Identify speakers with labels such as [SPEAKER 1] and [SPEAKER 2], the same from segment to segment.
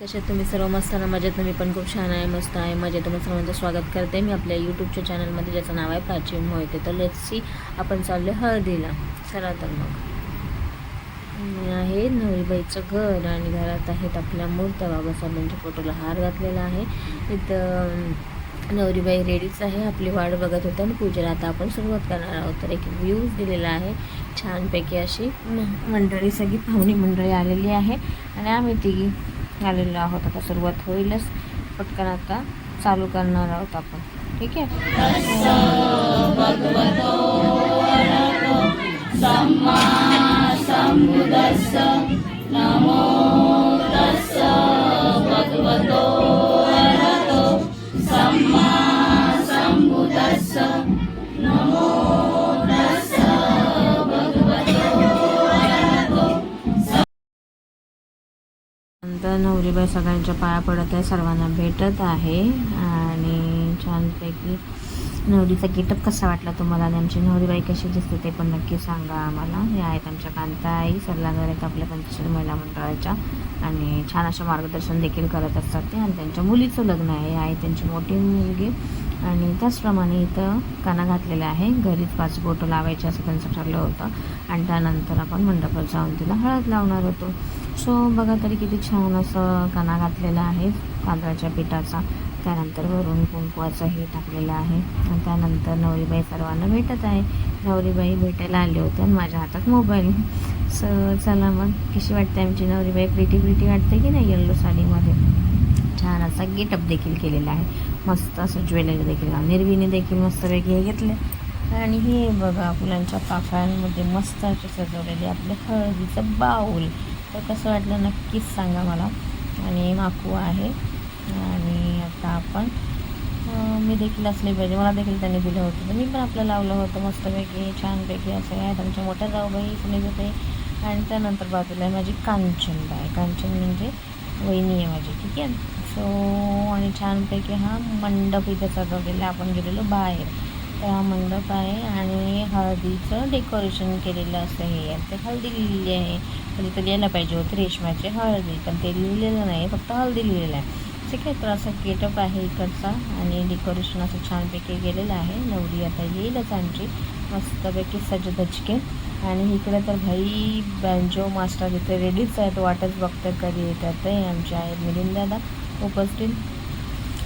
[SPEAKER 1] कशात तुम्ही सर्व मस्त ना मजेत मी पण खूप छान आहे मस्त आहे मजेत तुम्ही सर्वांचं स्वागत करते. मी आपल्या यूट्यूबच्या चॅनलमध्ये ज्याचं नाव आहे प्राचीन मोहिते. तर लेट्स सी आपण चाललो हळदीला. चला तर मग. आहे नवरीबाईचं घर आणि घरात आहेत आपल्या मूर्त्या बाबासाहेबांच्या फोटोला हार घातलेला आहे. इथं नवरीबाई रेडीच आहे. आपली वाट बघत होते आणि पूजेला आता आपण सुरुवात करणार आहोत. तर एक व्ह्यूज दिलेला आहे. छानपैकी अशी मंडळी सगळी पाहुणी मंडळी आलेली आहे. आणि आम्ही तिघी आलेलो आहोत. आता सुरुवात होईलच. पटकन आता चालू करणार आहोत आपण. ठीक आहे? नंतर नवरीबाई सगळ्यांच्या पाया पडत आहे सर्वांना भेटत आहे. आणि छानपैकी नवरीचा गेटअप कसा वाटला तुम्हाला? आणि आमची नवरीबाई कशी दिसते ते पण नक्की सांगा आम्हाला. हे आहेत आमच्या कांताई सल्लागार आहेत आपल्या पंचशील महिला मंडळाच्या. आणि छान असं मार्गदर्शन देखील करत असतात ते. आणि त्यांच्या मुलीचं लग्न आहे. आहे त्यांची मोठी मुलगी. आणि त्याचप्रमाणे इथं काना घातलेला आहे. घरीच पाच बोटं लावायचे असं त्यांचं ठरलं होतं. आणि त्यानंतर आपण मंडपात जाऊन तिला हळद लावणार होतो. सो बघा तरी किती छान असं कणा घातलेला आहे तांदळाच्या पिठाचा. त्यानंतर वरून कुंकवाचं हे टाकलेलं आहे. आणि त्यानंतर नवरीबाई सर्वांना भेटत आहे. नवरीबाई भेटायला आले होते आणि माझ्या हातात मोबाईल. सो चला मग. कशी वाटते आमची नवरीबाई? प्रिटी प्रिटी वाटते की नाही येल्लो साडीमध्ये? छान असा गेटअप देखील केलेला आहे. मस्त असं ज्वेलरी देखील निर्वीने देखील मस्तपैकी हे घेतले. आणि हे बघा फुलांच्या पाकळ्यांमध्ये मस्त असे सजवलेले आपले हळदीचं बाऊल. तर कसं वाटलं नक्कीच सांगा मला. आणि माकू आहे. आणि आता आपण मी देखील असले पाहिजे. मला देखील त्यांनी दिलं होतं. तर मी पण आपलं लावलं होतं मस्तपैकी छानपैकी असं. आहेत आमच्या मोठ्या जाऊबाई होते. आणि त्यानंतर बाजूला आहे माझी कांचनबाई कांचन म्हणजे वहिनी आहे माझी. ठीक आहे? सो आणि छानपैकी हा मंडप इथे सजवलेला आपण गेलेलो बाहेर. मंडप आहे आणि हळदीचं डेकोरेशन केलेलं असं हे आहे. ते हळदी लिहिलेली आहे. कधी तर लिहायला पाहिजे होते रेशमाची हळदी पण ते लिहिलेलं नाही फक्त हळदी लिहिलेलं आहे. ठीक आहे तर असं गेटअप आहे इकडचा आणि डेकोरेशन असं छानपैकी केलेलं आहे. नवरी आता येईलच आमची. मस्तपैकी सजधचके आणि इकडे तर भाई बँजो मास्टर इथे रेडीच आहेत वाटच बघतात कधी येतात ते. आमच्या आहेत मिलिंद दादा उपस्थित.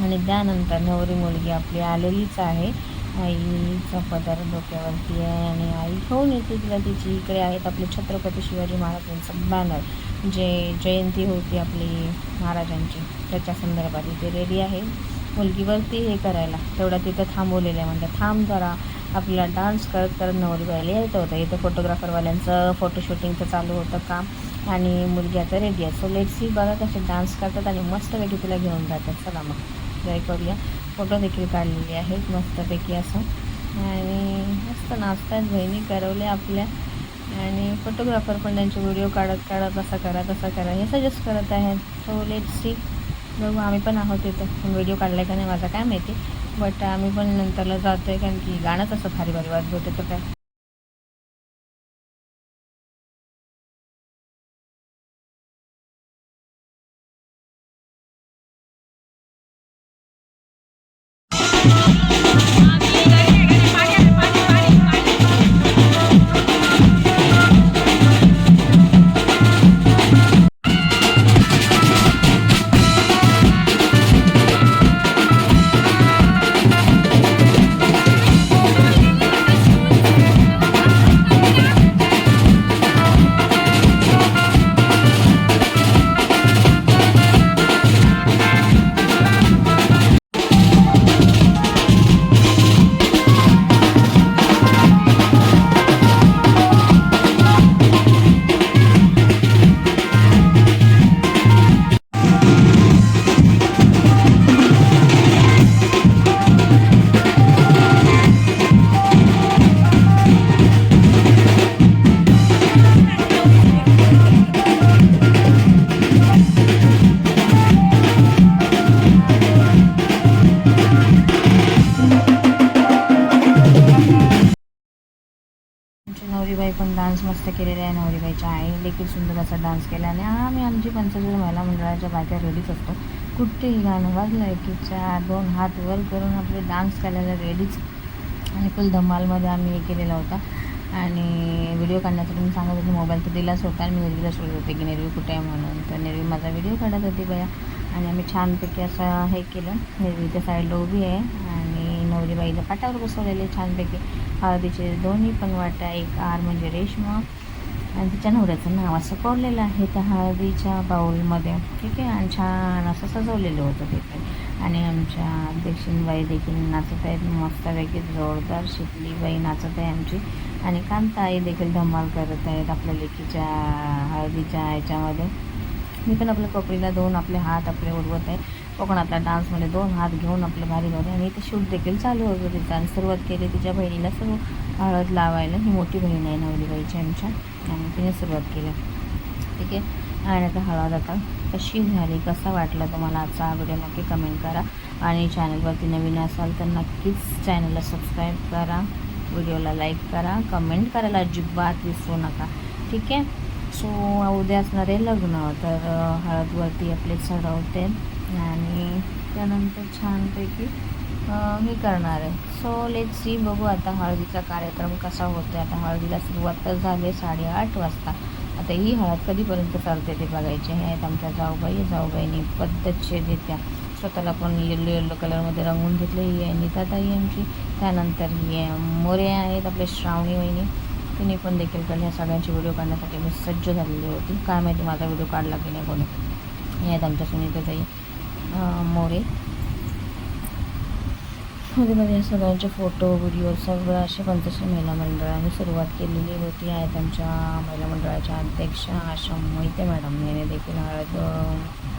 [SPEAKER 1] आणि त्यानंतर नवरी मुलगी आपली आलेलीच आहे. आईचा पदार डोक्यावरती आहे आणि आई. घेऊन येते तिला तिची इकडे आहेत आपले छत्रपती शिवाजी महाराजांचं बॅनर जे जयंती होती आपली महाराजांची. त्याच्या संदर्भात इथे रेडी आहे. मुलगीवरती हे करायला. तेवढं तिथं थांबवलेलं आहे म्हणतात थांब जरा. आपला डान्स करत करत नवरी बायला यायचं होतं. इथं फोटोग्राफरवाल्यांचं फोटोशूटिंगचं चालू होतं काम. आणि मुलगी आता रेडी आहे. सो लेट्स सी बघा कसे डान्स करतात आणि मस्तपैकी तिला घेऊन जातात. चला मग. जय करूया फोटो देखील काढलेले आहेत मस्तपैकी असं. आणि मस्त नाचतात बहिणी करवले आपल्या. आणि फोटोग्राफर पण त्यांचे व्हिडिओ काढत काढत असा करा तसा करा हे सजेस्ट करत आहेत. सो लेट सी बघू आम्ही पण आहोत तिथं व्हिडिओ काढला का नाही माझा काय माहिती. बट आम्ही पण नंतरला जातो आहे कारण की गाणंच असं भारी भारी वाजवत होतं. काय केलेलं आहे नवरीबाईच्या आई. देखील सुंदर असा डान्स केला आणि आम्ही आमची पंचवीस महिला मंडळाच्या बायका रेडीच असतो. कुठेही गाणं वाजलं की चार दोन हात वर करून आपले डान्स करायला रेडीच आणि फुल धमालमध्ये आम्ही हे केलेला होता. आणि व्हिडिओ काढण्यासाठी मी सांगत होते मोबाईल तर दिलाच होता आणि मी निर्वीला सोडत होते की निर्वी कुठे आहे म्हणून. तर निर्वी माझा व्हिडिओ काढत होती बया. आणि आम्ही छानपैकी असं हे केलं. निर्वीच्या साईडला उभी आहे आणि नवरीबाईला पाटावर बसवलेले छानपैकी. हळदीचे दोन्ही पण वाटा एक आर म्हणजे रेशमा. आणि तिच्या नवऱ्याचं नाव असं कोरलेलं आहे त्या हळदीच्या बाऊलमध्ये. ठीक आहे? आणि छान असं सजवलेलं होतं तिथे आणि आमच्या दक्षिणबाई देखील नाचत आहेत मस्तपैकी जोरदार शिकलीबाई नाचत आहे आमची. आणि कांताई देखील धमाल करत आहेत आपल्या लेकीच्या हळदीच्या ह्याच्यामध्ये. मी पण आपल्या कपडीला दोन आपले हात आपले उडवत. आहे कोकणातल्या डान्समध्ये दोन हात घेऊन आपलं भारी भारी. आणि इथे शूट देखील चालू होतं तिचं. आणि सुरुवात केली तिच्या बहिणीला सर्व हळद लावायला. ही मोठी बहीण आहे नवरीबाईची आमच्या. आणि तिने सुरुवात केली. ठीक आहे? आणि आता हळद आता कशी झाली कसा वाटला तुम्हाला आजचा हा व्हिडिओ नक्की कमेंट करा. आणि चॅनलवरती नवीन असाल तर नक्कीच चॅनलला सबस्क्राईब करा. व्हिडिओला लाईक करा. कमेंट करायला अजिबात विसरू नका. ठीक आहे? सो उद्या असणार आहे लग्न. तर हळदवरती आपले चढवते आणि त्यानंतर छानपैकी हे करणार आहे. सो लेट सी बघू आता हळदीचा कार्यक्रम कसा होतो आहे आता हळदीला सुरुवात तर झाली आहे साडेआठ वाजता. आता ही हळद कधीपर्यंत चालते ते बघायचे. हे आहेत आमच्या जाऊबाई. जाऊबाईनी पद्धतशीररित्या स्वतःला पण येल्लो येल्लो कलरमध्ये रंगून घेतले. ही आहे नीताताई आमची. त्यानंतर ही आहे मोरे आहेत आपले श्रावणी वहिनी. तिने पण देखील काढले ह्या सगळ्यांची व्हिडिओ काढण्यासाठी मी सज्ज झालेली होती. काय माहिती माझा व्हिडिओ काढला की नाही कोणी. हे आहेत आमच्या सुनीताताई. मोरे मध्ये मध्ये या सगळ्यांचे फोटो व्हिडिओ सगळं असे पंचशील महिला मंडळाने सुरुवात केलेली होती आहे त्यांच्या महिला मंडळाच्या अध्यक्ष आशा मोहिते मॅडम याने देखील हळद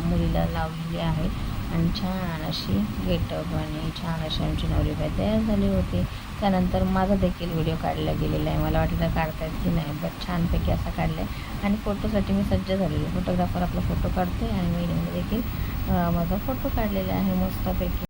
[SPEAKER 1] मुलीला लावलेली आहे आणि छान अशी गेटअप आणि छान अशी आमची नवरीबाई तयार झाली होती त्यानंतर माझा देखील व्हिडिओ काढला गेलेला आहे मला वाटलं काढतायत की नाही बट छानपैकी असा काढला आहे आणि फोटोसाठी मी सज्ज झालेली फोटोग्राफर आपला फोटो काढते आणि मी देखील माझा फोटो काढलेला आहे मस्तपैकी.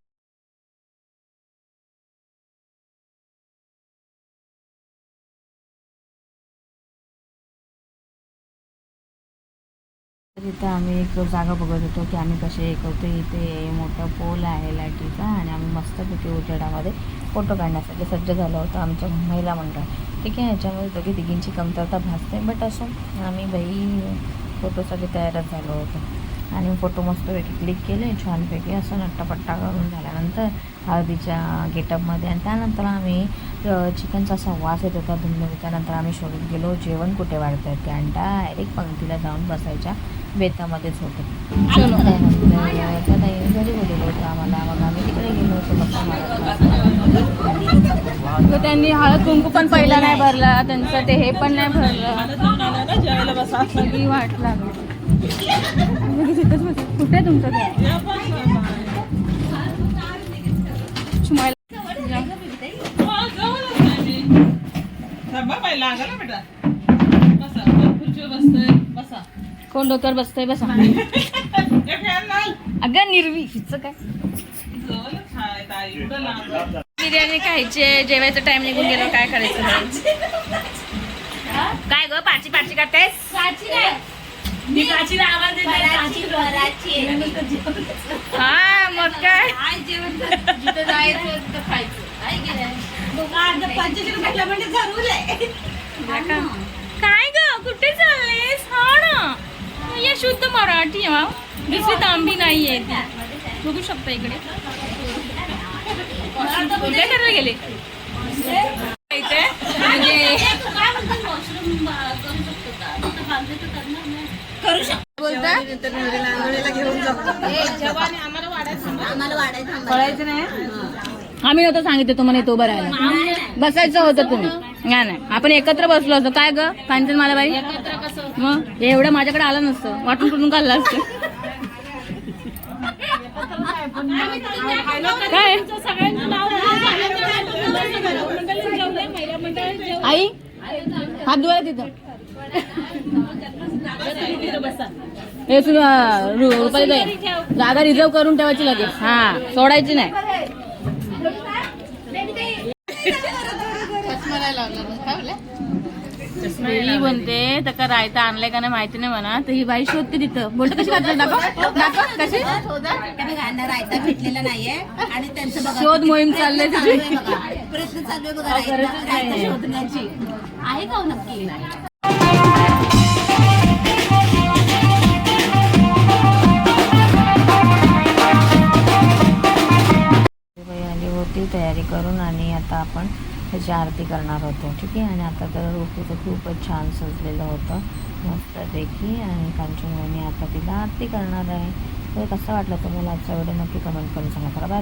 [SPEAKER 1] तिथं आम्ही एक जागा बघत होतो की आम्ही कसे एकवतो करतो इथे मोठा पोल आहे लाईटीचा आणि आम्ही मस्तपैकी उजेडामध्ये फोटो काढण्यासाठी सज्ज झालो होतो आमचं महिला मंडळ. ठीक आहे याच्यामध्ये दोघी तिघींची कमतरता भासते बट असो आम्ही बाई फोटोसाठी तयारच झालो होतो. आणि फोटो मस्तपैकी क्लिक केले छानपैकी असं नट्टापट्टा करून झाल्यानंतर हळदीच्या गेटअपमध्ये आणि त्यानंतर आम्ही चिकनचा असा वास येत होता त्यानंतर आम्ही शोधत गेलो जेवण कुठे वाढत आहेत आणि डायरेक्ट पंक्तीला जाऊन बसायच्या बेतामध्येच होतो. त्यानंतर त्या ताईने घरी बोलवलं होतं आम्हाला. मग आम्ही तिकडे गेलो होतो
[SPEAKER 2] त्यांनी हळद कुंकू पण पहिला नाही भरला. त्यांचं ते हे पण नाही भरलं. सगळी वाट लागली. कुठे आहे तुमचं कोण डोक्यावर बसतंय बसा. अगं निर्वी हिचं काय? बिर्याणी खायची जेवायचं टाइम निघून गेलो काय करायचं. काय ग पाची पाची करतेस? हा मग काय? काय ग? कुठे चाललेस? हा ना. या शुद्ध मराठी हा दुसरी तांबी नाहीये ती बघू शकता इकडे. काय करायला गेले? इथे? म्हणजे बोलता? आम्ही नव्हतं सांगितलं तुम्हाला तो राहायला. बसायचं होतं तुम्ही. नाही नाही आपण एकत्र बसलो असतो. काय ग? कांचन मला बाई मग? एवढं माझ्याकडे आलं नसतं. वाटून कुठून काढलं असतं? काय? आई? हात धुवायला तिथं. हे सुद्धा रु- रुपाली ताई, जागा रिझर्व करून ठेवायची लगेच. हा सोडायची नाही. ही म्हणते तर का रायता आणलाय का नाही माहिती नाही म्हणा. तर ही बाई शोधते तिथं. बोलत कशी वाटत दाखव. दाखव कशी?
[SPEAKER 3] गाणं रायता भेटलेला नाहीये आणि त्यांचं बघा
[SPEAKER 2] शोध मोहीम चाललंय तिथे.
[SPEAKER 3] प्रयत्न चालू आहे बघा रायता रायता शोधण्याची. आहे का हो नक्की?
[SPEAKER 1] करून आणि आता आपण त्याची आरती करणार होतो ठीक आहे? आणि आता तर रोपीचं खूपच छान सजलेलं होतं मस्तपैकी. आणि कांचन आता तिला आरती करणार आहे. तर कसं वाटलं तुम्हाला? आजचा व्हिडिओ नक्की कमेंट करून सांगा. करा बाय